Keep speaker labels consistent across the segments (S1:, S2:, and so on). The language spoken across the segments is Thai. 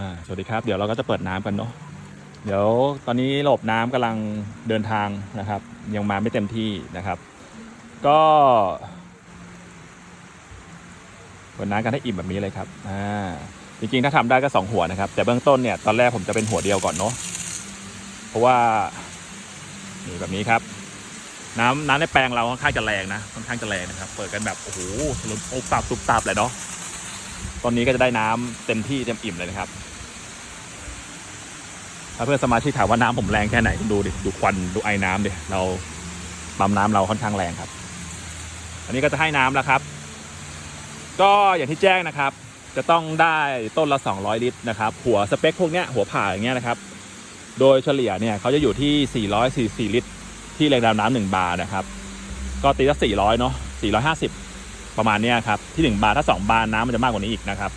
S1: อ่าสวัสดีครับ เดี๋ยวเราก็จะเปิดน้ำกันเนาะเดี๋ยวตอนนี้ระบบน้ำกำลังเดินทางนะครับ ยังมาไม่เต็มที่นะครับ ก็เปิดน้ำกันให้อิ่มแบบนี้เลยครับอ่าจริงๆถ้าทำได้ก็สองหัวนะครับ แต่เบื้องต้นเนี่ยตอนแรกผมจะเป็นหัวเดียวก่อนเนาะเพราะว่านี่แบบนี้ครับน้ำน้ำในแปลงเราค่อนข้างจะแรงนะค่อนข้างจะแรงนะครับ เปิดกันแบบโอ้โหสลุมโอ้ตับตุบตับเลยเนาะตอนนี้ก็จะได้น้ำเต็มที่เต็มอิ่มเลยนะครับ เพื่อนสมาชิกถามว่าน้ำผมแรงแค่ไหนดูดิดูควันดูไอ้น้ำดิเราปั๊มน้ำเราค่อนข้างแรงครับ อันนี้ก็จะให้น้ำแล้วครับ ก็อย่างที่แจ้งนะครับ จะต้องได้ต้นละ 200 ลิตรนะครับ หัวสเปคพวกเนี้ยหัวผ่าอย่างเงี้ยนะครับ โดยเฉลี่ยเนี่ยเขาจะอยู่ที่ 444 ลิตร ที่แรงดันน้ำหนึ่งบาร์นะครับ ก็ตีละ400 เนาะ450 ประมาณเนี้ยครับที่ 1 บาร์ถ้า 2 บาร์น้ำมันจะมากกว่านี้อีกนะครับ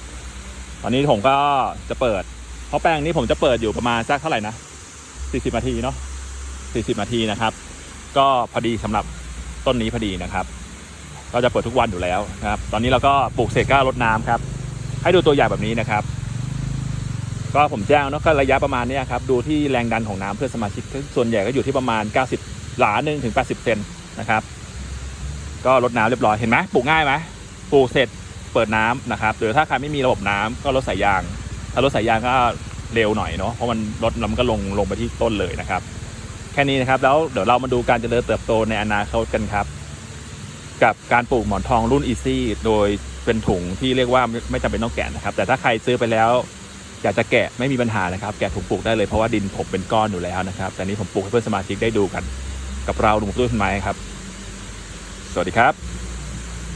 S1: ตอนนี้ผมก็จะเปิด ราะแปลงนี้ผมจะเปิดอยู่ประมาณสักเท่าไหร่นะ40นาทีเนาะ40นาทีนะครับ ก็พอดีสำหรับต้นนี้พอดีนะครับก็จะเปิดทุกวันอยู่แล้วนะครับ ตอนนี้เราก็ปลูกเสร็จก็รดน้ำครับ ให้ดูตัวอย่างแบบนี้นะครับ ก็ผมแจ้งเนาะก็ระยะประมาณนี้ครับ ดูที่แรงดันของน้ำเพื่อสมาชิก ส่วนใหญ่ก็อยู่ที่ประมาณ 90 หลาหนึ่งถึง 80 เซนนะครับ ก็รดน้ำเรียบร้อย เห็นไหมปลูกง่ายไหมปลูกเสร็จเปิดน้ำนะครับ หรือถ้าใครไม่มีระบบน้ำก็รดสายยาง ถ้ารถสายยางก็เร็วหน่อยเนาะเพราะมันรถลมันก็ลงลงไปที่ต้นเลยนะครับ แค่นี้นะครับแล้วเดี๋ยวเรามาดูการเจริญเติบโตในอนาคตกันครับ กับการปลูกหมอนทองรุ่น Easy โดยเป็นถุงที่เรียกว่าไม่ไม่จำเป็นต้องแกะนะครับ แต่ถ้าใครซื้อไปแล้วอยากจะแกะไม่มีปัญหานะครับ แกะถุงปลูกได้เลยเพราะว่าดินผมเป็นก้อนอยู่แล้วนะครับ แต่นี้ผมปลูกให้เพื่อนสมาชิกได้ดูกัน กับเราลุงตุ้ยคุณไม้ครับ สวัสดีครับ